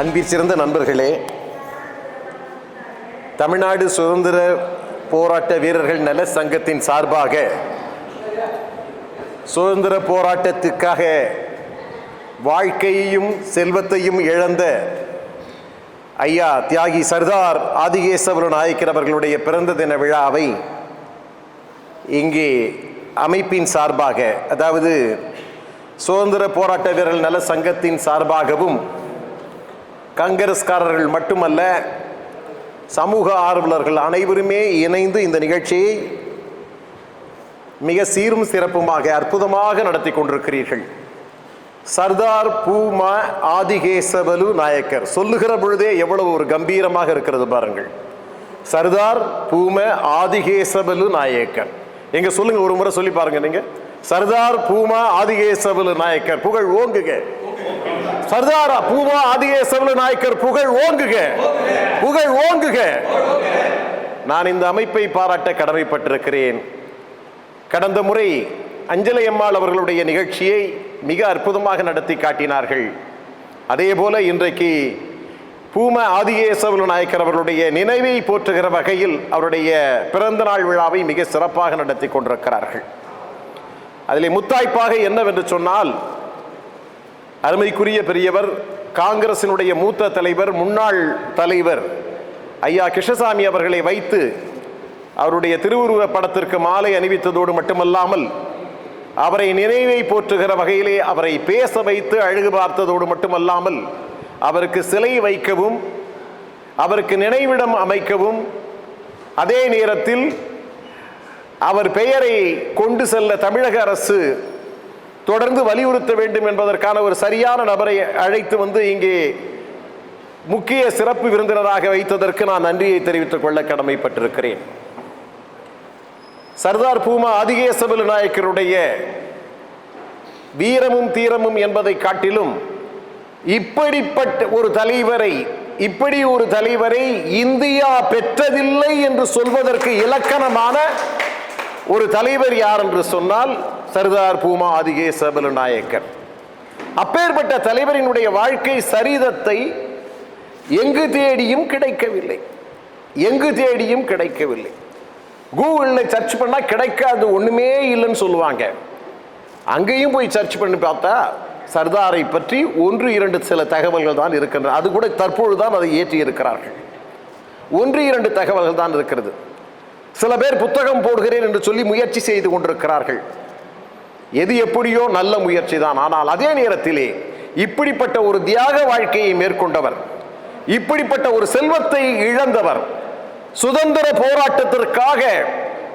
அன்பிற் சிறந்த நண்பர்களே தமிழ்நாடு சுதந்திர போராட்ட வீரர்கள் நல சங்கத்தின் சார்பாக சுதந்திர போராட்டத்துக்காக வாழ்க்கையையும் செல்வத்தையும் இழந்த ஐயா தியாகி சர்தார் ஆதிகேசவர நாயக்கர் அவர்களுடைய பிறந்த தின விழாவை இங்கே அமைப்பின் சார்பாக அதாவது சுதந்திர போராட்ட வீரர்கள் நல சங்கத்தின் சார்பாகவும் காங்கிரஸ்காரர்கள் மட்டுமல்ல சமூக ஆர்வலர்கள் அனைவருமே இணைந்து இந்த நிகழ்ச்சியை மிக சீரும் சிறப்புமாக அற்புதமாக நடத்தி கொண்டிருக்கிறீர்கள். சர்தார் பூமா ஆதிகேசவலு நாயக்கர் சொல்லுகிற பொழுதே எவ்வளவு ஒரு கம்பீரமாக இருக்கிறது பாருங்கள். சர்தார் பூம ஆதிகேசவலு நாயக்கர். எங்க சொல்லுங்க ஒரு முறை சொல்லி பாருங்க நீங்க. சர்தார் பூமா ஆதிகேசவலு நாயக்கர் புகழ் ஓங்குக. சர்தாரா பூமா ஆதிகேசவல நாயக்கர் புகழ் ஓங்குக. புகழ் ஓங்குக. நான் இந்த அமைப்பை பாராட்ட கடமைப்பட்டிருக்கிறேன். கடந்த முறை அஞ்சலை அம்மாள் அவர்களுடைய நிகழ்ச்சியை மிக அற்புதமாக நடத்தி காட்டினார்கள். அதே போல இன்றைக்கு பூம ஆதிகேசவல நாயக்கர் அவர்களுடைய நினைவை போற்றுகிற வகையில் அவருடைய பிறந்த நாள் விழாவை மிக சிறப்பாக நடத்தி கொண்டிருக்கிறார்கள். அதில் முத்தாய்ப்பாக என்னவென்று சொன்னால் அருமைக்குரிய பெரியவர் காங்கிரசினுடைய மூத்த தலைவர் முன்னாள் தலைவர் ஐயா கிருஷ்ணசாமி அவர்களை வைத்து அவருடைய திருவுருவ படத்திற்கு மாலை அணிவித்ததோடு மட்டுமல்லாமல் அவரை நினைவை போற்றுகிற வகையிலே அவரை பேச வைத்து அழகு பார்த்ததோடு மட்டுமல்லாமல் அவருக்கு சிலை வைக்கவும் அவருக்கு நினைவிடம் அமைக்கவும் அதே நேரத்தில் அவர் பெயரை கொண்டு செல்ல தமிழக அரசு தொடர்ந்து வலியுறுத்த வேண்டும் என்பதற்கான ஒரு சரியான நபரை அழைத்து வந்து இங்கே முக்கிய சிறப்பு விருந்தினராக வைத்ததற்கு நான் நன்றியை தெரிவித்துக் கொள்ள கடமைப்பட்டிருக்கிறேன். சர்தார் பூமா ஆதிகேசவலு நாயக்கருடைய வீரமும் தீரமும் என்பதை காட்டிலும் இப்படிப்பட்ட ஒரு தலைவரை இப்படி ஒரு தலைவரை இந்தியா பெற்றதில்லை என்று சொல்வதற்கு இலக்கணமான ஒரு தலைவர் யார் என்று சொன்னால் சர்தார் பூமா ஆதிகேசவலு நாயக்கர் அப்பேற்பட்ட தலைவரினுடைய வாழ்க்கை சரிதத்தை எங்கு தேடியும் கிடைக்கவில்லை. எங்கு தேடியும் கிடைக்கவில்லை. கூகுளில் சர்ச் பண்ணால் கிடைக்காது ஒன்றுமே இல்லைன்னு சொல்லுவாங்க. அங்கேயும் போய் சர்ச் பண்ணி பார்த்தா சர்தாரை பற்றி ஒன்று இரண்டு சில தகவல்கள் தான் இருக்கின்றன. அது கூட தற்பொழுது தான் அதை ஏற்றி இருக்கிறார்கள். ஒன்று இரண்டு தகவல்கள் தான் இருக்கிறது. சில பேர் புத்தகம் போடுகிறேன் என்று சொல்லி முயற்சி செய்து கொண்டிருக்கிறார்கள். எது எப்படியோ நல்ல முயற்சி தான் ஆனால் அதே நேரத்திலே இப்படிப்பட்ட ஒரு தியாக வாழ்க்கையை மேற்கொண்டவர் இப்படிப்பட்ட ஒரு செல்வத்தை இழந்தவர் சுதந்திர போராட்டத்திற்காக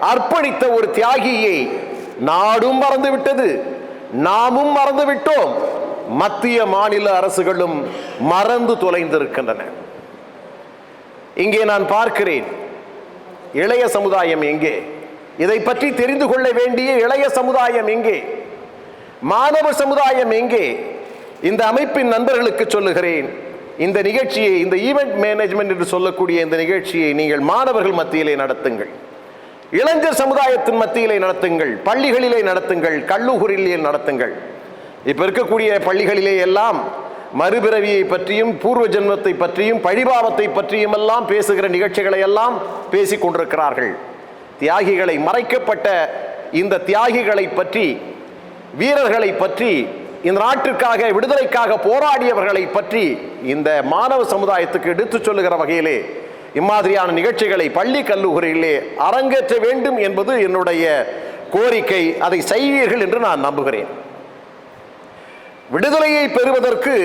அர்ப்பணித்த ஒரு தியாகியை நாடும் மறந்து விட்டது நாமும் மறந்து விட்டோம் மத்திய மாநில அரசுகளும் மறந்து தொலைந்திருக்கின்றன. இங்கே நான் பார்க்கிறேன் இளைய சமுதாயம் எங்கே? இதை பற்றி தெரிந்து கொள்ள வேண்டிய இளைய சமுதாயம் எங்கே? மாணவ சமுதாயம் எங்கே? இந்த அமைப்பின் நண்பர்களுக்கு சொல்லுகிறேன். இந்த நிகழ்ச்சியை இந்த ஈவெண்ட் மேனேஜ்மெண்ட் என்று சொல்லக்கூடிய இந்த நிகழ்ச்சியை நீங்கள் மாணவர்கள் மத்தியிலே நடத்துங்கள். இளைஞர் சமுதாயத்தின் மத்தியிலே நடத்துங்கள். பள்ளிகளிலே நடத்துங்கள். கல்லூரியிலே நடத்துங்கள். இப்போ இருக்கக்கூடிய பள்ளிகளிலே எல்லாம் மறுபிறவியை பற்றியும் பூர்வ ஜென்மத்தை பற்றியும் பழிபாவத்தை பற்றியும் எல்லாம் பேசுகிற நிகழ்ச்சிகளை எல்லாம் பேசிக் கொண்டிருக்கிறார்கள். தியாகிகளை மறைக்கப்பட்ட இந்த தியாகிகளை பற்றி வீரர்களை பற்றி இந்த நாட்டிற்காக விடுதலைக்காக போராடியவர்களை பற்றி இந்த மாணவ சமுதாயத்துக்கு எடுத்துச் சொல்லுகிற வகையிலே இம்மாதிரியான நிகழ்ச்சிகளை பள்ளி கல்லூரியிலே அரங்கேற்ற வேண்டும் என்பது என்னுடைய கோரிக்கை. அதை செய்வீர்கள் என்று நான் நம்புகிறேன். விடுதலையை பெறுவதற்கு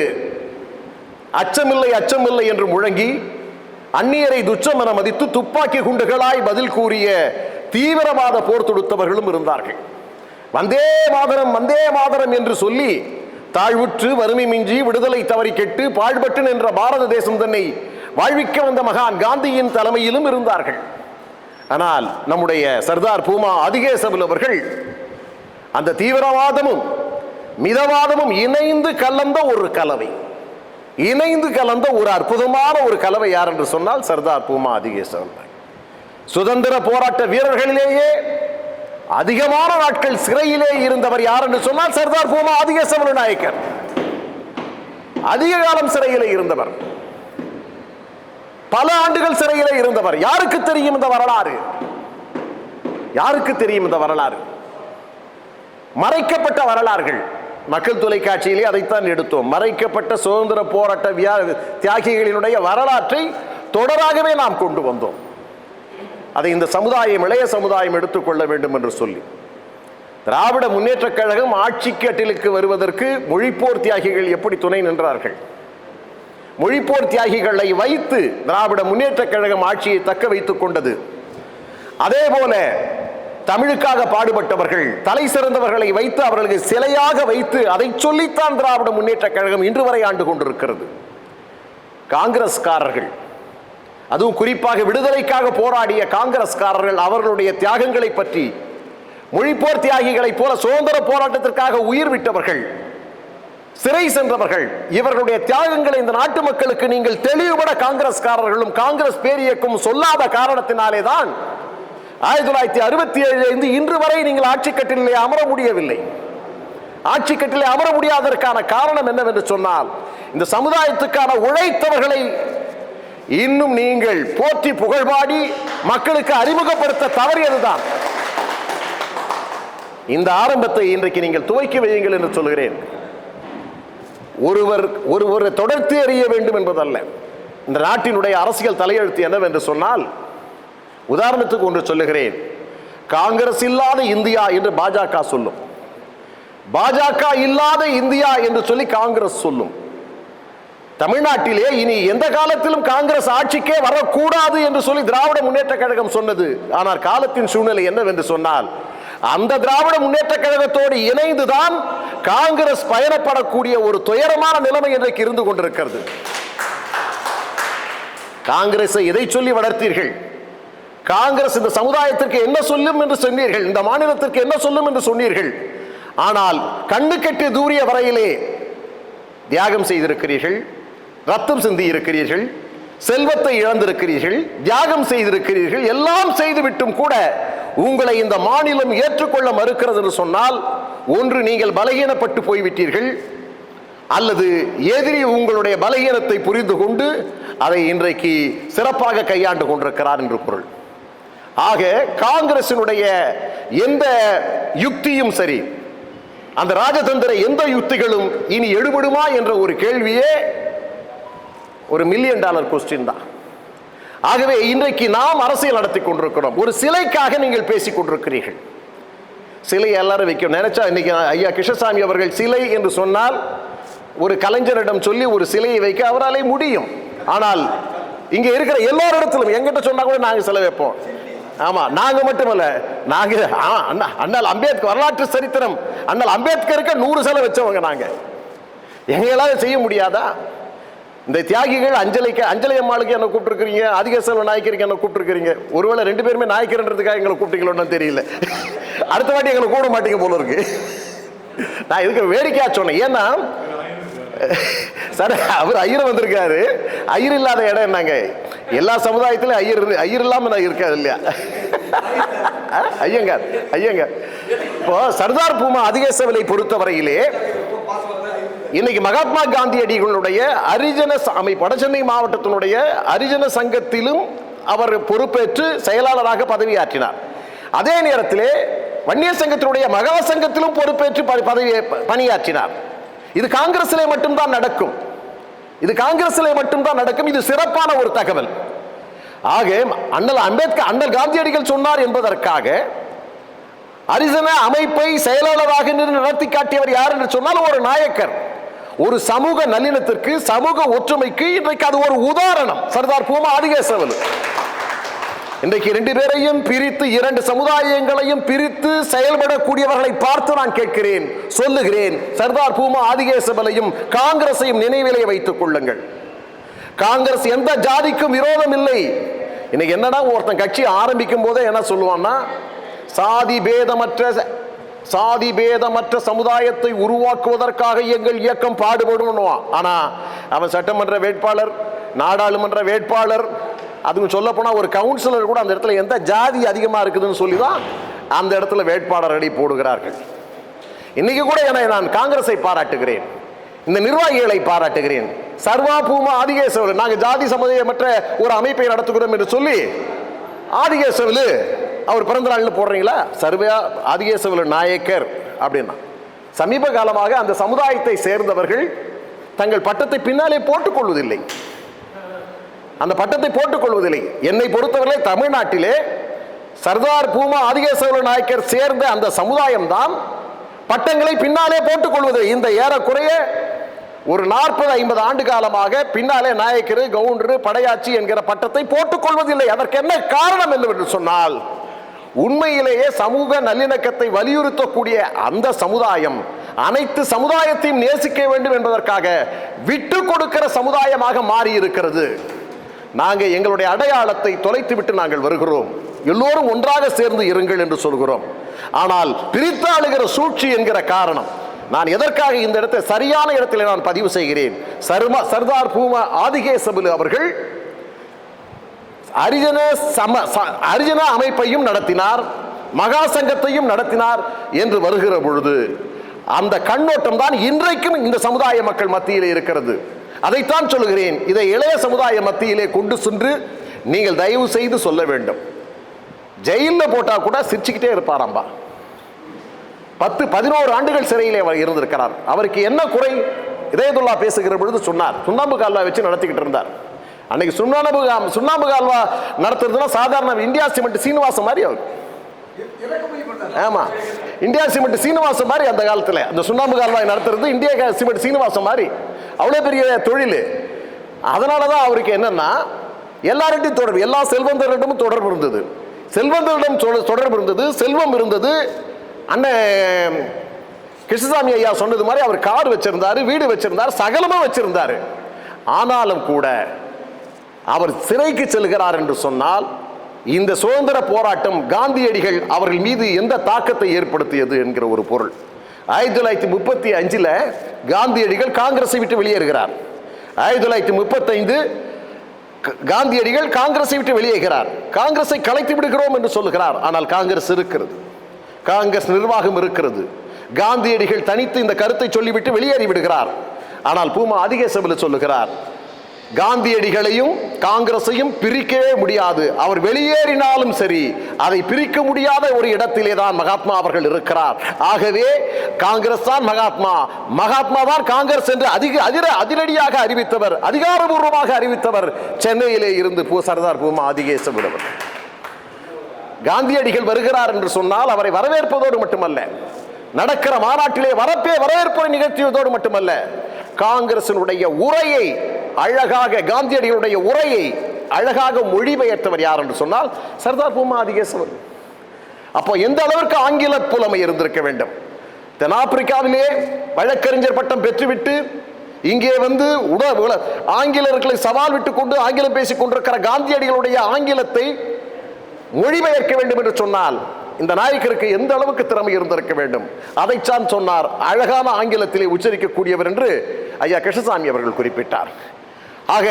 அச்சமில்லை அச்சமில்லை என்று முழங்கி அந்நியரை துச்சம் என மதித்து துப்பாக்கி குண்டுகளாய் பதில் கூறிய தீவிரவாத போர் தொடுத்தவர்களும் இருந்தார்கள். வந்தே மாதரம் வந்தே மாதரம் என்று சொல்லி தாழ்வுற்று வறுமை மிஞ்சி விடுதலை தவறி கெட்டு பாழ்பட்டு நின்ற பாரத தேசம் தன்னை வாழ்விக்க வந்த மகான் காந்தியின் தலைமையிலும் இருந்தார்கள். ஆனால் நம்முடைய சர்தார் பூமா அதிகேசவல் அவர்கள் அந்த தீவிரவாதமும் மிதவாதமும் இணைந்து கலந்த ஒரு கலவை. இணைந்து கலந்த ஒரு அற்புதமான ஒரு கலவை யார் என்று சொன்னால் சர்தார் பூமா அதிகேசவன் சுதந்திர போராட்ட வீரர்களிலேயே அதிகமான நாட்கள் சிறையிலே இருந்தவர் யார் என்று சொன்னால் சர்தார் பூமா அதிகேசவன் நாயக்கர். அதிக காலம் சிறையிலே இருந்தவர். பல ஆண்டுகள் சிறையிலே இருந்தவர். யாருக்கு தெரியும் இந்த வரலாறு? யாருக்கு தெரியும் இந்த வரலாறு? மறைக்கப்பட்ட வரலாறுகள். மக்கள் தொலைக்காட்சியிலே அதைத்தான் எடுத்தோம். மறைக்கப்பட்ட சுதந்திர போராட்ட வியா- தியாகிகளினுடைய வரலாற்றை தொடராகவே நாம் கொண்டு வந்தோம். அதை இந்த சமுதாயம் இளைய சமுதாயம் எடுத்துக்கொள்ள வேண்டும் என்று சொல்லி. திராவிட முன்னேற்றக் கழகம் ஆட்சி கட்டிலுக்கு வருவதற்கு மொழிப்போர் தியாகிகள் எப்படி துணை நின்றார்கள்? மொழிப்போர் தியாகிகளை வைத்து திராவிட முன்னேற்றக் கழகம் ஆட்சியை தக்க வைத்துக் கொண்டது. அதே போல தமிழுக்காக பாடுபட்டவர்கள் தலை சிறந்தவர்களை வைத்து அவர்களுக்கு சிலையாக வைத்து அதை சொல்லித்தான் திராவிட முன்னேற்றக் கழகம் இன்று வரை ஆண்டு கொண்டிருக்கிறது. காங்கிரஸ்காரர்கள் அதுவும் குறிப்பாக விடுதலைக்காக போராடிய காங்கிரஸ்காரர்கள் அவர்களுடைய தியாகங்களை பற்றி மொழிப்போர் தியாகிகளைப் போல சுதந்திர போராட்டத்திற்காக உயிர் விட்டவர்கள் சிறை சென்றவர்கள் இவர்களுடைய தியாகங்களை இந்த நாட்டு மக்களுக்கு நீங்கள் தெளிவுபட காங்கிரஸ்காரர்களும் காங்கிரஸ் பேரியக்கும் சொல்லாத காரணத்தினாலே தான் ஆயிரத்தி தொள்ளாயிரத்தி அறுபத்தி ஏழிலிருந்து இன்று வரை நீங்கள் ஆட்சி கட்டிலே அமர முடியவில்லை. ஆட்சி கட்டிலே அமர முடியாததற்கான காரணம் என்னவென்று சொன்னால் இந்த சமுதாயத்துக்கான உழைத்தவர்களை இன்னும் நீங்கள் போற்றி புகழ்பாடி மக்களுக்கு அறிமுகப்படுத்த தவறியதுதான். இந்த ஆரம்பத்தை இன்றைக்கு நீங்கள் துவக்கி வையுங்கள் என்று சொல்கிறேன். ஒருவர் ஒருவரை தொடர்த்து எறிய வேண்டும் என்பதல்ல. இந்த நாட்டினுடைய அரசியல் தலையெழுத்து என்னவென்று சொன்னால் உதாரணத்துக்கு ஒன்று சொல்லுகிறேன். காங்கிரஸ் இல்லாத இந்தியா என்று பாஜக சொல்லும். பாஜக இல்லாத இந்தியா என்று சொல்லி காங்கிரஸ் சொல்லும். தமிழ்நாட்டிலே இனி எந்த காலத்திலும் காங்கிரஸ் ஆட்சிக்கே வரக்கூடாது என்று சொல்லி திராவிட முன்னேற்ற கழகம் சொன்னது. ஆனால் காலத்தின் சூழ்நிலை என்னவென்று சொன்னால் அந்த திராவிட முன்னேற்ற கழகத்தோடு இணைந்துதான் காங்கிரஸ் பயணப்படக்கூடிய ஒரு துயரமான நிலைமை இன்றைக்கு இருந்து கொண்டிருக்கிறது. காங்கிரஸை எதை சொல்லி வளர்த்தீர்கள்? காங்கிரஸ் இந்த சமுதாயத்திற்கு என்ன சொல்லும் என்று சொன்னீர்கள் இந்த மாநிலத்திற்கு என்ன சொல்லும் என்று சொன்னீர்கள் ஆனால் கண்ணு கட்டி தூரிய வரையிலே தியாகம் செய்திருக்கிறீர்கள் ரத்தம் சிந்தி இருக்கிறீர்கள் செல்வத்தை இழந்திருக்கிறீர்கள் தியாகம் செய்திருக்கிறீர்கள் எல்லாம் செய்துவிட்டும் கூட உங்களை இந்த மாநிலம் ஏற்றுக்கொள்ள மறுக்கிறது என்று சொன்னால் ஒன்று நீங்கள் பலகீனப்பட்டு போய்விட்டீர்கள் அல்லது எதிரி உங்களுடைய பலகீனத்தை புரிந்து கொண்டு அதை இன்றைக்கு சிறப்பாக கையாண்டு கொண்டிருக்கிறார் என்று பொருள். ஆக காங்கிரசினுடைய எந்த யுக்தியும் சரி அந்த ராஜதந்திர எந்த யுக்திகளும் இனி எடுபடுமா என்ற ஒரு கேள்வியே ஒரு மில்லியன் டாலர் கொஸ்டின் தான். ஆகவே இன்றைக்கு நாம் அரசியல் நடத்தி கொண்டிருக்கிறோம். ஒரு சிலைக்காக நீங்கள் பேசிக் கொண்டிருக்கிறீர்கள். சிலை எல்லாரும் வைக்கும் நினைச்சா இன்னைக்கு ஐயா கிருஷ்ணசாமி அவர்கள் சிலை என்று சொன்னால் ஒரு கலைஞரிடம் சொல்லி ஒரு சிலையை வைக்க அவராலே முடியும். ஆனால் இங்கே இருக்கிற எல்லோரிடத்திலும் எங்கிட்ட சொன்னா கூட நாங்கள் சிலை வைப்போம். ஆமா நாங்க மட்டுமல்ல நாங்க ஆ, அண்ணா அண்ணல் அம்பேத்கர் வரலாற்று சரித்திரம். அண்ணல் அம்பேத்கருக்கு நூறு சிலை வச்சவங்க நாங்க. எங்களால செய்ய முடியாதா? இந்த தியாகிகள் அஞ்சலிக்கு அஞ்சலி அம்மாளுக்கு என்ன கூப்பிட்டுருக்கிறீங்க? அதிக செலவு நாயக்கருக்கு என்ன கூப்பிட்டுருக்கிறீங்க? ஒருவேளை ரெண்டு பேருமே நாயக்கர்ன்றதுக்காக எங்களை கூப்பிட்டீங்களோன்னு தெரியல. அடுத்த வாட்டி எங்களை கூட மாட்டீங்க போல இருக்கு. நான் இதுக்கு வேடிக்கையா சொன்னேன். ஏன்னா சார் அவர் ஐயர் வந்திருக்காரு. ஐயர் இல்லாத இடம் என்னங்க? எல்லா சமுதாயத்திலும் ஐயர் ஐயர் இல்லாம நான் இருக்காது இல்லையா? ஐயங்க ஐயங்கார் ஐயங்கார் இப்போ சர்தார் பூமா அதிகேசவலை பொறுத்தவரையிலே இன்னைக்கு மகாத்மா காந்தியடிகளுடைய அரிஜன அமைப்பு சென்னை மாவட்டத்தினுடைய அரிஜன சங்கத்திலும் அவர் பொறுப்பேற்று செயலாளராக பதவியாற்றினார். அதே நேரத்திலே வன்னியர் சங்கத்தினுடைய மகா சங்கத்திலும் பொறுப்பேற்று ப- பதவி பணியாற்றினார். இது காங்கிரஸிலே மட்டும்தான் நடக்கும். இது காங்கிரஸில் மட்டும்தான் நடக்கும். இது சிறப்பான ஒரு தகவல். ஆக அண்ணல் அம்பேத்கர் அண்ணல் காந்தியடிகள் சொன்னார் என்பதற்காக அரிசன அமைப்பை செயலாளராக நின்று நடத்தி காட்டியவர் யார் என்று சொன்னால் ஒரு நாயக்கர். ஒரு சமூக நல்லிணத்திற்கு சமூக ஒற்றுமைக்கு இன்றைக்கு அது ஒரு உதாரணம். சர்தார் பூமா ஆதிகேசவன் இன்றைக்கு ரெண்டு பேரையும் பிரித்து இரண்டு சமுதாயங்களையும் பிரித்து செயல்படக்கூடியவர்களை பார்த்து நான் கேட்கிறேன். சொல்லுகிறேன். சர்தார் பூமா ஆதிகேசபலையும் காங்கிரஸையும் நினைவிலே வைத்துக் கொள்ளுங்கள். காங்கிரஸ் எந்த ஜாதிக்கும் விரோதம் இல்லை. இன்னைக்கு என்னடா ஒருத்தன் கட்சி ஆரம்பிக்கும் போதே என்ன சொல்லுவான்னா சாதி பேதமற்ற சாதி பேதமற்ற சமுதாயத்தை உருவாக்குவதற்காக எங்கள் இயக்கம் பாடுபடும் ஆனா அவன் சட்டமன்ற வேட்பாளர் நாடாளுமன்ற வேட்பாளர் அதுவும் சொல்ல ஒரு கவுன்சிலர் கூட அந்த இடத்துல எந்த ஜாதி அதிகமாக இருக்குதுன்னு சொல்லி தான் அந்த இடத்துல வேட்பாளர் அடி போடுகிறார்கள். இன்னைக்கு கூட என நான் காங்கிரஸை பாராட்டுகிறேன். இந்த நிர்வாகிகளை பாராட்டுகிறேன். சர்வா பூமா நாங்கள் ஜாதி சமுதாயமற்ற ஒரு அமைப்பை நடத்துகிறோம் என்று சொல்லி ஆதிகேசவலு அவர் பிறந்த நாள்னு போடுறீங்களா? சர்வா ஆதிகேசவலு நாயக்கர் அப்படின்னா. சமீப காலமாக அந்த சமுதாயத்தை சேர்ந்தவர்கள் தங்கள் பட்டத்தை பின்னாலே போட்டுக்கொள்வதில்லை. அந்த பட்டத்தை போட்டுக்கொள்வதில்லை என்னை பொறுத்தவரை தமிழ்நாட்டிலே சர்தார் பூமா ஆதிகேசவர நாயக்கர் சேர்ந்த அந்த சமுதாயம் தான் பட்டங்களை பின்னாலே போட்டுக்கொள்வது இந்த ஏறக்குறைய ஒரு நாற்பது ஐம்பது ஆண்டு காலமாக பின்னாலே நாயக்கர் கவுண்டரு படையாச்சி என்கிற பட்டத்தை போட்டுக்கொள்வதில்லை அதற்கு என்ன காரணம் என்று சொன்னால் உண்மையிலேயே சமூக நல்லிணக்கத்தை வலியுறுத்தக்கூடிய அந்த சமுதாயம் அனைத்து சமுதாயத்தையும் நேசிக்க வேண்டும் என்பதற்காக விட்டு கொடுக்கிற சமுதாயமாக மாறி இருக்கிறது நாங்கள் எங்களுடைய அடையாளத்தை தொலைத்து விட்டு நாங்கள் வருகிறோம். எல்லோரும் ஒன்றாக சேர்ந்து இருங்கள் என்று சொல்கிறோம். ஆனால் பிரித்தாளுகிற சூழ்ச்சி என்கிற காரணம் நான் எதற்காக இந்த இடத்தை சரியான இடத்தில் நான் பதிவு செய்கிறேன்? சர்மா சர்தார் பூமா ஆதிகேசபுலு அவர்கள் அரிஜன சம ச- அரிஜன அமைப்பையும் நடத்தினார் மகா சங்கத்தையும் நடத்தினார் என்று வருகிற பொழுது அந்த கண்ணோட்டம் தான் இன்றைக்கும் இந்த சமுதாய மக்கள் மத்தியில் இருக்கிறது. அதைத்தான் சொல்லுகிறேன். இதை இளைய சமுதாய மத்தியிலே கொண்டு சென்று நீங்கள் தயவு செய்து சொல்ல வேண்டும். ஜெயிலில் போட்டா கூட சிரிச்சுக்கிட்டே இருப்பாராம்பா. பத்து பதினோரு ஆண்டுகள் சிறையிலே அவர் இருந்திருக்கிறார். அவருக்கு என்ன குறை? இதயதுல்லா பேசுகிற பொழுது சொன்னார். சுண்ணாம்பு கால்வா வச்சு நடத்திக்கிட்டு இருந்தார். அன்னைக்கு சுண்ணாம்பு சுண்ணாம்பு கால்வா நடத்துறதுனா சாதாரண இந்தியா சிமெண்ட் சீனிவாசம் மாதிரி அவர். ஆமாம் இந்தியா சிமெண்ட் சீனிவாசம் மாதிரி அந்த காலத்தில். அந்த சுண்ணாம்பு கால்வாய் நடத்துறது இந்தியா சிமெண்ட் சீனிவாசம் மாதிரி. அவ்வளோ பெரிய தொழில். அதனால தான் அவருக்கு என்னென்னா எல்லார்கிட்டையும் தொடர்பு எல்லா செல்வந்தர்களிடமும் தொடர்பு இருந்தது. செல்வந்தர்களிடம் தொடர்பு இருந்தது செல்வம் இருந்தது. அண்ணன் கிருஷ்ணசாமி ஐயா சொன்னது மாதிரி அவர் கார் வச்சிருந்தார் வீடு வச்சிருந்தார் சகலமாக வச்சிருந்தார். ஆனாலும் கூட அவர் சிறைக்கு செல்கிறார் என்று சொன்னால் இந்த சுதந்திர போராட்டம் காந்தியடிகள் அவர்கள் மீது எந்த தாக்கத்தை ஏற்படுத்தியது என்கிற ஒரு பொருள். ஆயிரத்தி தொள்ளாயிரத்தி முப்பத்தி அஞ்சில் காந்தியடிகள் காங்கிரஸை விட்டு வெளியேறுகிறார். ஆயிரத்தி தொள்ளாயிரத்தி முப்பத்தைந்து க- காந்தியடிகள் காங்கிரஸை விட்டு வெளியேறுகிறார். காங்கிரஸை கலைத்து விடுகிறோம் என்று சொல்லுகிறார். ஆனால் காங்கிரஸ் இருக்கிறது. காங்கிரஸ் நிர்வாகம் இருக்கிறது. காந்தியடிகள் தனித்து இந்த கருத்தை சொல்லிவிட்டு வெளியேறி விடுகிறார் ஆனால் பூமா அதிக சபையில் சொல்லுகிறார். காந்தியடிகளையும் காங்கிரஸையும் பிரிக்கவே முடியாது. அவர் வெளியேறினாலும் சரி அதை பிரிக்க முடியாத ஒரு இடத்திலே தான் மகாத்மா அவர்கள் இருக்கிறார். ஆகவே காங்கிரஸ் தான் மகாத்மா. மகாத்மா தான் காங்கிரஸ் என்று அதிக அதிர அதிரடியாக அறிவித்தவர் அதிகாரபூர்வமாக அறிவித்தவர் சென்னையிலே இருந்து பூ சர்தார் பூமா அதிகேசபுரவர் காந்தியடிகள் வருகிறார் என்று சொன்னால் அவரை வரவேற்பதோடு மட்டுமல்ல நடக்கிற மாநாட்டிலே வரப்பே வரவேற்பை நிகழ்த்தியதோடு மட்டுமல்ல காங்கிரசினுடைய உரையை அழகாக காந்தியடிகளுடைய உரையை அழகாக மொழிபெயர்த்தவர் யார் என்று சொன்னால் சர்தார் பூமா அதிகேசவர் அப்போ எந்த அளவிற்கு ஆங்கில புலமை இருந்திருக்க வேண்டும்? தென்னாப்பிரிக்காவிலே வழக்கறிஞர் பட்டம் பெற்றுவிட்டு இங்கே வந்து உட உல- சவால் விட்டு கொண்டு ஆங்கிலம் பேசிக் கொண்டிருக்கிற காந்தியடிகளுடைய ஆங்கிலத்தை மொழிபெயர்க்க வேண்டும் என்று சொன்னால் இந்த நாயக்கருக்கு எந்த அளவுக்கு திறமை இருந்திருக்க வேண்டும்? அதைத்தான் சொன்னார் அழகான ஆங்கிலத்திலே உச்சரிக்கக்கூடியவர் என்று ஐயா கிருஷ்ணசாமி அவர்கள் குறிப்பிட்டார். ஆக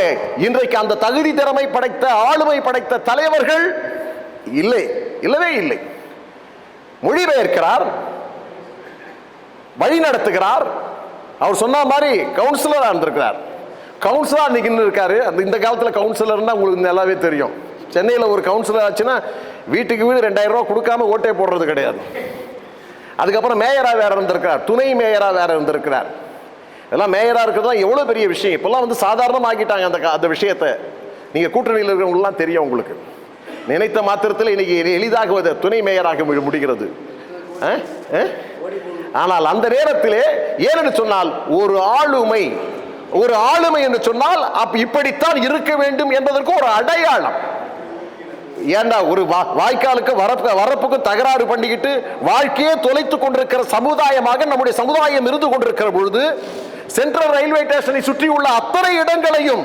இன்றைக்கு அந்த தகுதி திறமை படைத்த ஆளுமை படைத்த தலைவர்கள் இல்லை இல்லவே இல்லை. மொழிபெயர்க்கிறார் வழி நடத்துகிறார் அவர் சொன்ன மாதிரி கவுன்சிலராக இருந்திருக்கிறார். கவுன்சிலர் இன்னைக்கு இருக்காரு அந்த இந்த காலத்தில் கவுன்சிலர்னா உங்களுக்கு நல்லாவே தெரியும். சென்னையில் ஒரு கவுன்சிலர் ஆச்சுன்னா வீட்டுக்கு வீடு ரெண்டாயிரம் ரூபா கொடுக்காம ஓட்டே போடுறது கிடையாது. அதுக்கப்புறம் மேயராக வேற இருந்திருக்கிறார். துணை மேயராக வேற இருந்திருக்கிறார். இதெல்லாம் மேயராக இருக்கிறது எவ்வளோ பெரிய விஷயம். இப்போல்லாம் வந்து சாதாரணமாக ஆக்கிட்டாங்க அந்த அந்த விஷயத்தை. நீங்கள் கூட்டணியில் இருக்கிறவங்களாம் தெரியும் உங்களுக்கு. நினைத்த மாத்திரத்தில் இன்னைக்கு எளிதாகுவது எளிதாக துணை மேயராக முடிகிறது. ஆ? ஆனால் அந்த நேரத்திலே ஏனென்று சொன்னால் ஒரு ஆளுமை ஒரு ஆளுமை என்று சொன்னால் அப்ப இப்படித்தான் இருக்க வேண்டும் என்பதற்கு ஒரு அடையாளம். ஏண்டா ஒரு வா- வாய்க்காலுக்கு வரப்பு வரப்புக்கு தகராறு பண்ணிக்கிட்டு வாழ்க்கையே தொலைத்து கொண்டிருக்கிற சமுதாயமாக நம்முடைய சமுதாயம் இருந்து கொண்டிருக்கிற பொழுது சென்ட்ரல் ரயில்வே ஸ்டேஷனை சுற்றியுள்ள அத்தனை இடங்களையும்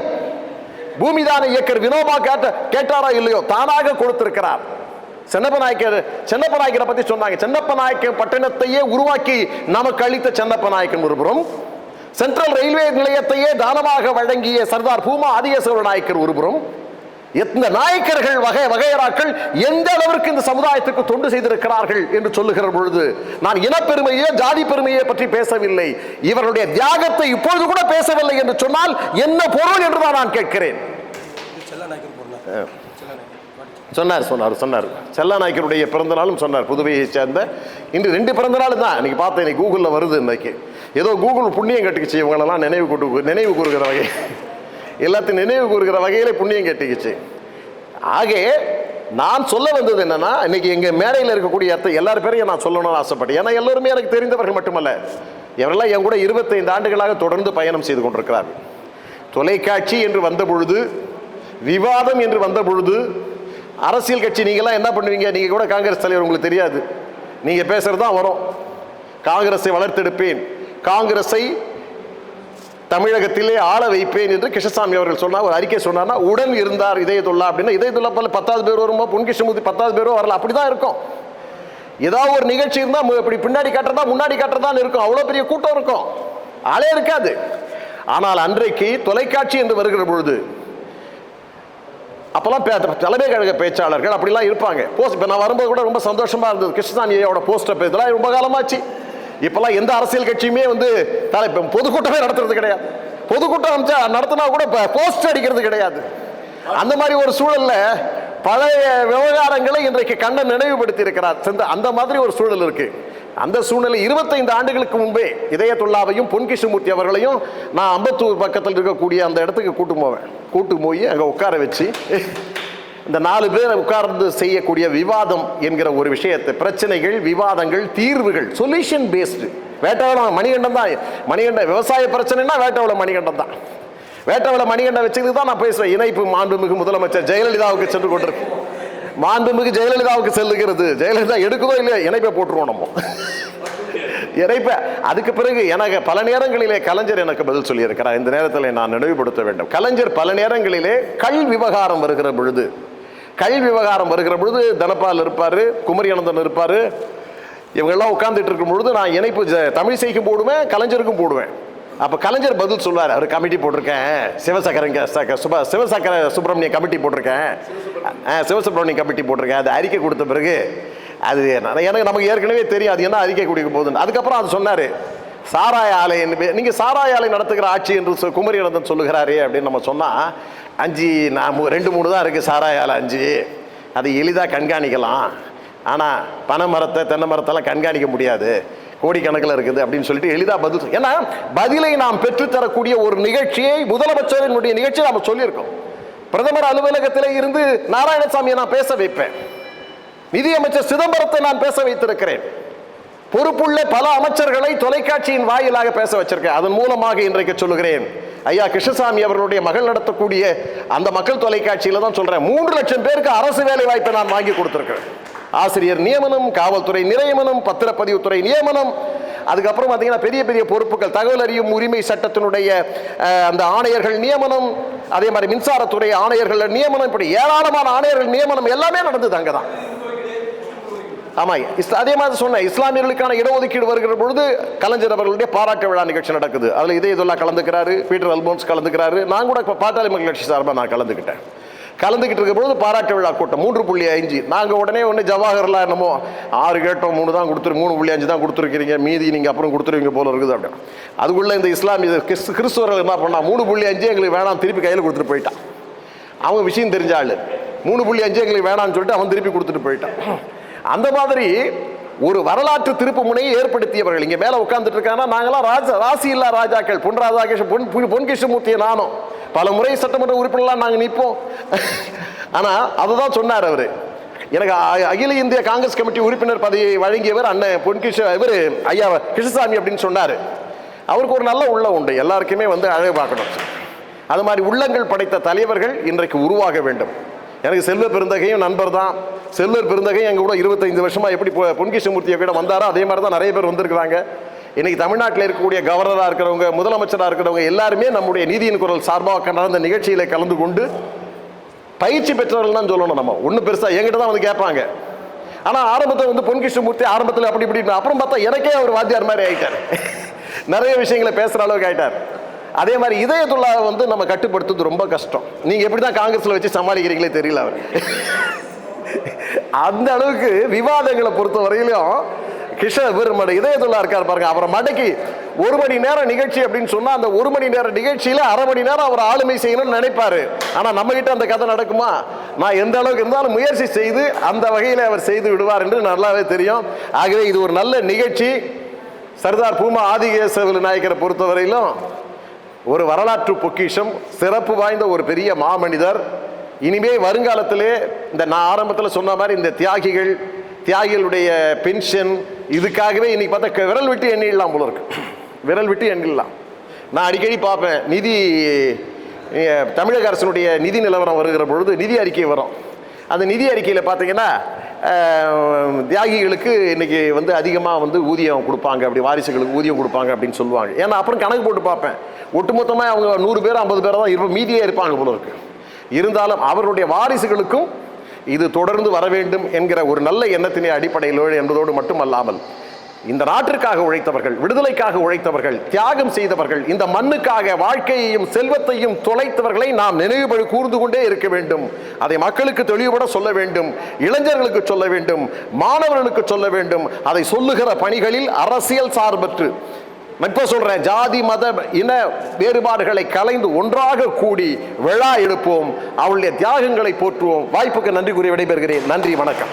பூமிதான இயக்கர் வினோபா கேட்ட கேட்டாரா இல்லையோ? தானாக கொடுத்திருக்கிறார். சென்னப்ப நாயக்கர் சென்னப்ப நாயக்கரை பத்தி சொன்னாங்க. சென்னப்ப நாயக்கர் பட்டணத்தையே உருவாக்கி நமக்கு அளித்த சென்னப்ப நாயக்கன் ஒருபுறம் சென்ட்ரல் ரயில்வே நிலையத்தையே தானமாக வழங்கிய சர்தார் பூமா ஆதிகேஸ்வர நாயக்கர் ஒருபுறம் எந்த நாயக்கர்கள் வகை வகையறாக்கள் எந்த அளவிற்கு இந்த சமுதாயத்துக்கு தொண்டு செய்திருக்கிறார்கள் என்று சொல்லுகிற பொழுது நான் இனப்பெருமையோ ஜாதி பெருமையை பற்றி பேசவில்லை. இவர்களுடைய தியாகத்தை இப்பொழுது கூட பேசவில்லை என்று சொன்னால் என்ன பொருள் என்றுதான் நான் கேட்கிறேன். சொன்னார் சொன்னார் சொன்னார். செல்லா நாயக்கருடைய பிறந்த நாளும் சொன்னார் புதுவையை சேர்ந்த. இன்று ரெண்டு பிறந்த நாள் தான். இன்னைக்கு பார்த்தேன் இன்னைக்கு கூகுளில் வருது இன்னைக்கு. ஏதோ கூகுள் புண்ணியம் கட்டுக்குச்சு இவங்களெல்லாம் நினைவு கூட்டு நினைவு கூறுகிற வகை. எல்லாத்தையும் நினைவு கூறுகிற வகையில் புண்ணியம் கட்டிக்குச்சு. ஆகே நான் சொல்ல வந்தது என்னன்னா இன்னைக்கு எங்க மேடையில் இருக்கக்கூடிய அத்தை எல்லார் பேரையும் நான் சொல்லணும்னு ஆசைப்பட்டேன். ஏன்னா எல்லோருமே எனக்கு தெரிந்தவர்கள் மட்டுமல்ல. இவரெல்லாம் என் கூட இருபத்தைந்து ஆண்டுகளாக தொடர்ந்து பயணம் செய்து கொண்டிருக்கிறார். தொலைக்காட்சி என்று வந்த பொழுது விவாதம் என்று வந்த பொழுது அரசியல் கட்சி நீங்களாம் என்ன பண்ணுவீங்க? நீங்கள் கூட காங்கிரஸ் தலைவர் உங்களுக்கு தெரியாது. நீங்கள் பேசுகிறது தான் வரும். காங்கிரஸை வளர்த்தெடுப்பேன். காங்கிரஸை தமிழகத்திலே ஆள வைப்பேன் என்று கிருஷ்ணசாமி அவர்கள் சொன்னார் ஒரு அறிக்கை சொன்னார்னா உடன் இருந்தார் இதயதுல்லா அப்படின்னா இதயதுல்லா போல பத்தாவது பேர் வருமோ பொன் கிருஷ்ணமூர்த்தி பத்தாவது பேரோ வரல. அப்படிதான் இருக்கும். ஏதாவது ஒரு நிகழ்ச்சி இருந்தால் மு- இப்படி பின்னாடி காட்டுறதா முன்னாடி காட்டுறதான்னு இருக்கும். அவ்வளோ பெரிய கூட்டம் இருக்கும். ஆளே இருக்காது. ஆனால் அன்றைக்கு தொலைக்காட்சி என்று வருகிற பொழுது அப்போல்லாம் பே- தலைமை கழக பேச்சாளர்கள் அப்படிலாம் இருப்பாங்க. போஸ்ட் இப்போ நான் வரும்போது கூட ரொம்ப சந்தோஷமாக இருந்தது. கிருஷ்ணசாமியோட போஸ்டர் இதெல்லாம் ரொம்ப காலமாச்சு. இப்போல்லாம் எந்த அரசியல் கட்சியுமே வந்து தலை இப்போ பொதுக்கூட்டமே நடத்துறது கிடையாது. பொதுக்கூட்டம் அமைச்சா நடத்தினா கூட இப்போ போஸ்ட் அடிக்கிறது கிடையாது. அந்த மாதிரி ஒரு சூழல்ல பழைய விவகாரங்களை இன்றைக்கு கண்ணன் நினைவுபடுத்தி இருக்கிறார் செந்த- அந்த மாதிரி ஒரு சூழல் இருக்கு. அந்த சூழ்நிலை இருபத்தைந்து ஆண்டுகளுக்கு முன்பே இதயத்துல்லாவையும் பொன்கிருஷ்ணமூர்த்தி அவர்களையும் நான் அம்பத்தூர் பக்கத்தில் இருக்கக்கூடிய அந்த இடத்துக்கு கூட்டு போவேன். கூட்டு போய் அங்கே உட்கார வச்சு இந்த நாலு பேர் உட்கார்ந்து செய்யக்கூடிய விவாதம் என்கிற ஒரு விஷயத்தை பிரச்சனைகள் விவாதங்கள் தீர்வுகள் சொல்யூஷன் பேஸ்டு வேட்டவளம் மணிகண்டன் தான். மணிகண்ட விவசாய பிரச்சனைனா வேட்டவளம் மணிகண்டன் தான். வேட்டவளம் மணிகண்டன் வச்சுக்கிட்டு தான் நான் பேசுவேன் இணைப்பு மாண்புமிகு முதலமைச்சர் ஜெயலலிதாவுக்கு சென்று கொண்டிருக்கு. மாண்புமிகு ஜெயலலிதாவுக்கு செல்லுகிறது. ஜெயலலிதா எடுக்குதோ இல்லையோ இணைப்பை போட்டுருவோம் நம்ம. இறைப்ப அதுக்கு பிறகு எனக்கு பல நேரங்களிலே கலைஞர் எனக்கு பதில் சொல்லியிருக்கிறார். இந்த நேரத்தில் நான் நினைவுபடுத்த வேண்டும். கலைஞர் பல நேரங்களிலே கல் விவகாரம் வருகிற பொழுது கல் விவகாரம் வருகிற பொழுது தனபால் இருப்பார் குமரி அனந்தன் இருப்பார். இவங்கெல்லாம் உட்கார்ந்துட்டு இருக்கும் பொழுது நான் இணைப்பு ஜ- தமிழிசைக்கும் போடுவேன் கலைஞருக்கும் போடுவேன். அப்போ கலைஞர் பதில் சொல்வார் அவர் கமிட்டி போட்டிருக்கேன். சிவசக்கரங்க சுப சிவசக்கர சுப்பிரமணிய கமிட்டி போட்டிருக்கேன். ஆ, சிவசுப்பிரமணிய கமிட்டி போட்டிருக்கேன். அது அறிக்கை கொடுத்த பிறகு அது எனக்கு நமக்கு ஏற்கனவே தெரியும் அது என்ன அறிக்கை கொடுக்க போகுதுன்னு. அதுக்கப்புறம் அது சொன்னார் சாராய ஆலை நீங்கள் சாராய ஆலை நடத்துகிற ஆட்சி என்று குமரி நடந்தன் சொல்லுகிறாரே அப்படின்னு நம்ம சொன்னால் அஞ்சு நான் மூ- ரெண்டு மூணு தான் இருக்குது சாராயால் அஞ்சு. அதை எளிதாக கண்காணிக்கலாம். ஆனால் பனை மரத்தை தென்னை மரத்தெல்லாம் கண்காணிக்க முடியாது. கோடிக்கணக்கில் இருக்குது அப்படின்னு சொல்லிட்டு எளிதாக பதில் ஏன்னா பதிலை நாம் பெற்றுத்தரக்கூடிய ஒரு நிகழ்ச்சியை முதலமைச்சரினுடைய நிகழ்ச்சியை நாம் சொல்லியிருக்கோம். பிரதமர் அலுவலகத்தில் இருந்து நாராயணசாமியை நான் பேச வைப்பேன். நிதியமைச்சர் சிதம்பரத்தை நான் பேச வைத்திருக்கிறேன். பொறுப்புள்ள பல அமைச்சர்களை தொலைக்காட்சியின் வாயிலாக பேச வச்சிருக்கேன். அதன் மூலமாக இன்றைக்கு சொல்லுகிறேன். ஐயா கிருஷ்ணசாமி அவர்களுடைய மகள் நடத்தக்கூடிய அந்த மக்கள் தொலைக்காட்சியில் தான் சொல்கிறேன் மூன்று லட்சம் பேருக்கு அரசு வேலை வாய்ப்பை நான் வாங்கி கொடுத்துருக்கேன் ஆசிரியர் நியமனம் காவல்துறை நியமனம் பத்திரப்பதிவுத்துறை நியமனம் அதுக்கப்புறம் பார்த்தீங்கன்னா பெரிய பெரிய பொறுப்புகள் தகவல் அறியும் உரிமை சட்டத்தினுடைய அந்த ஆணையர்கள் நியமனம் அதே மாதிரி மின்சாரத்துறை ஆணையர்கள் நியமனம் இப்படி ஏராளமான ஆணையர்கள் நியமனம் எல்லாமே நடந்தது அங்கே தான் ஆமாம். இஸ்லா- அதே மாதிரி சொன்னேன். இஸ்லாமியர்களுக்கான இடஒதுக்கீடு வருகிற பொழுது கலைஞர் அவர்களுடைய பாராட்டு விழா நிகழ்ச்சி நடக்குது. அதில் இதே இதெல்லாம் கலந்துக்கிறாரு. பீட்டர் அல்போன்ஸ் கலந்துக்கிறாரு. நான் கூட இப்போ பாட்டாளி மக்கள் கட்சி சார்பாக நான் கலந்துக்கிட்டேன். கலந்துக்கிட்டு இருக்க பொழுது பாராட்டு விழா கூட்டம் மூன்று புள்ளி அஞ்சு நாங்கள் உடனே ஒன்று ஜவாஹர்லாம் என்னமோ ஆறு கேட்டோம் மூணு தான் கொடுத்துரு மூணு புள்ளி அஞ்சு தான் கொடுத்துருக்கிறீங்க. மீதி நீங்கள் அப்புறம் கொடுத்துருவீங்க போல இருக்குது அப்படின்னு அதுக்குள்ளே இந்த இஸ்லாமிய கிறிஸ்து கிறிஸ்துவர்கள் என்ன பண்ணால் மூணு புள்ளி அஞ்சு எங்களுக்கு வேணாம் திருப்பி கையில் கொடுத்துட்டு போயிட்டான். அவங்க விஷயம் தெரிஞ்ச ஆள். மூணு புள்ளி அஞ்சு எங்களுக்கு வேணாம்னு சொல்லிட்டு அவன் திருப்பி கொடுத்துட்டு போயிட்டான். அந்த மாதிரி ஒரு வரலாற்று திருப்பு முனையை ஏற்படுத்தியவர்கள். இங்கே மேலே உட்கார்ந்துட்டு இருக்காங்கன்னா நாங்களாம் ராஜா ராசி இல்லா ராஜாக்கள். பொன் ராதாகிருஷ்ணன் பொன் பொன் கிருஷ்ணமூர்த்தியை நானும். பல முறை சட்டமன்ற உறுப்பினர்லாம் நாங்கள் நிற்போம். ஆனா அதுதான் சொன்னார் அவர். எனக்கு அ- அகில இந்திய காங்கிரஸ் கமிட்டி உறுப்பினர் பதவியை வழங்கியவர் அண்ணன் பொன் கிருஷ்ண இவர் ஐயா கிருஷ்ணசாமி அப்படின்னு சொன்னார். அவருக்கு ஒரு நல்ல உள்ளம் உண்டு. எல்லாருக்குமே வந்து அழகு பார்க்கணும். அது மாதிரி உள்ளங்கள் படைத்த தலைவர்கள் இன்றைக்கு உருவாக வேண்டும். எனக்கு செல்வ பெருந்தகையும் நண்பர் தான். செல்வர் பெருந்தகையும் எங்கள் கூட இருபத்தைந்து வருஷமாக எப்படி பொ- பொன்கிருஷ்ணமூர்த்தியை கூட வந்தாரோ? அதே மாதிரி தான் நிறைய பேர் வந்திருக்கிறாங்க. இன்னைக்கு தமிழ்நாட்டில் இருக்கக்கூடிய கவர்னராக இருக்கிறவங்க முதலமைச்சராக இருக்கிறவங்க எல்லாருமே நம்முடைய நீதியின் குரல் சார்பாக நடந்த நிகழ்ச்சியில் கலந்து கொண்டு பயிற்சி பெற்றவர்கள் தான் சொல்லணும் நம்ம. ஒன்றும் பெருசாக என்கிட்ட தான் வந்து கேட்பாங்க. ஆனால் ஆரம்பத்தில் வந்து பொன்கிருஷ்ணமூர்த்தி ஆரம்பத்தில் அப்படி இப்படி அப்புறம் பார்த்தா எனக்கே அவர் வாத்தியார் மாதிரி ஆயிட்டார். நிறைய விஷயங்களை பேசுகிற அளவுக்கு ஆயிட்டார். அதே மாதிரி இதயத்துள்ளா வந்து நம்ம கட்டுப்படுத்துறது ரொம்ப கஷ்டம். நீங்கள் எப்படி தான் காங்கிரஸில் வச்சு சமாளிக்கிறீங்களே தெரியல அவர். அந்த அளவுக்கு விவாதங்களை பொறுத்த வரையிலும் கிருஷ்ண பெருமட இதயத்துள்ளா இருக்கார் பாருங்க. அவரை மடக்கி ஒரு மணி நேரம் நிகழ்ச்சி அப்படின்னு சொன்னால் அந்த ஒரு மணி நேரம் நிகழ்ச்சியில் அரை மணி நேரம் அவர் ஆளுமை செய்யணும்னு நினைப்பாரு. ஆனால் நம்ம கிட்ட அந்த கதை நடக்குமா? நான் எந்த அளவுக்கு இருந்தாலும் முயற்சி செய்து அந்த வகையில் அவர் செய்து விடுவார் என்று நல்லாவே தெரியும். ஆகவே இது ஒரு நல்ல நிகழ்ச்சி. சர்தார் பூமா ஆதிகேசவல் நாயக்கரை பொறுத்தவரையிலும் ஒரு வரலாற்று பொக்கிஷம் சிறப்பு வாய்ந்த ஒரு பெரிய மாமனிதர். இனிமே வருங்காலத்திலே இந்த நான் ஆரம்பத்தில் சொன்ன மாதிரி இந்த தியாகிகள் தியாகிகளுடைய பென்ஷன் இதுக்காகவே இன்னைக்கு பார்த்தா விரல் விட்டு எண்ணிடலாம் போல இருக்கு. விரல் விட்டு எண்ணிடலாம். நான் அடிக்கடி பார்ப்பேன் நிதி தமிழக அரசினுடைய நிதி நிலவரம் வருகிற பொழுது நிதி அறிக்கை வரும். அந்த நிதி அறிக்கையில் பார்த்தீங்கன்னா தியாகிகளுக்கு இன்றைக்கி வந்து அதிகமாக வந்து ஊதியம் கொடுப்பாங்க அப்படி வாரிசுகளுக்கு ஊதியம் கொடுப்பாங்க அப்படின்னு சொல்லுவாங்க. ஏன்னா அப்புறம் கணக்கு போட்டு பார்ப்பேன். ஒட்டுமொத்தமாக அவங்க நூறு பேர் ஐம்பது பேர் தான் இருப்ப மீதியே இருப்பாங்க போல இருக்கு. இருந்தாலும் அவர்களுடைய வாரிசுகளுக்கும் இது தொடர்ந்து வர வேண்டும் என்கிற ஒரு நல்ல எண்ணத்தினை அடிப்படையில் என்பதோடு மட்டும் அல்லாமல் இந்த நாட்டிற்காக உழைத்தவர்கள் விடுதலைக்காக உழைத்தவர்கள் தியாகம் செய்தவர்கள் இந்த மண்ணுக்காக வாழ்க்கையையும் செல்வத்தையும் தொலைத்தவர்களை நாம் நினைவுபடி கூர்ந்து கொண்டே இருக்க வேண்டும். அதை மக்களுக்கு தெளிவுபட சொல்ல வேண்டும் இளைஞர்களுக்கு சொல்ல வேண்டும் மாணவர்களுக்கு சொல்ல வேண்டும். அதை சொல்லுகிற பணிகளில் அரசியல் சார்பற்று. நான் இப்ப சொல்றேன் ஜாதி மத இன வேறுபாடுகளை கலைந்து ஒன்றாக கூடி விழா எடுப்போம். அவளுடைய தியாகங்களை போற்றுவோம். வாய்ப்புக்கு நன்றி கூறி விடைபெறுகிறேன். நன்றி வணக்கம்.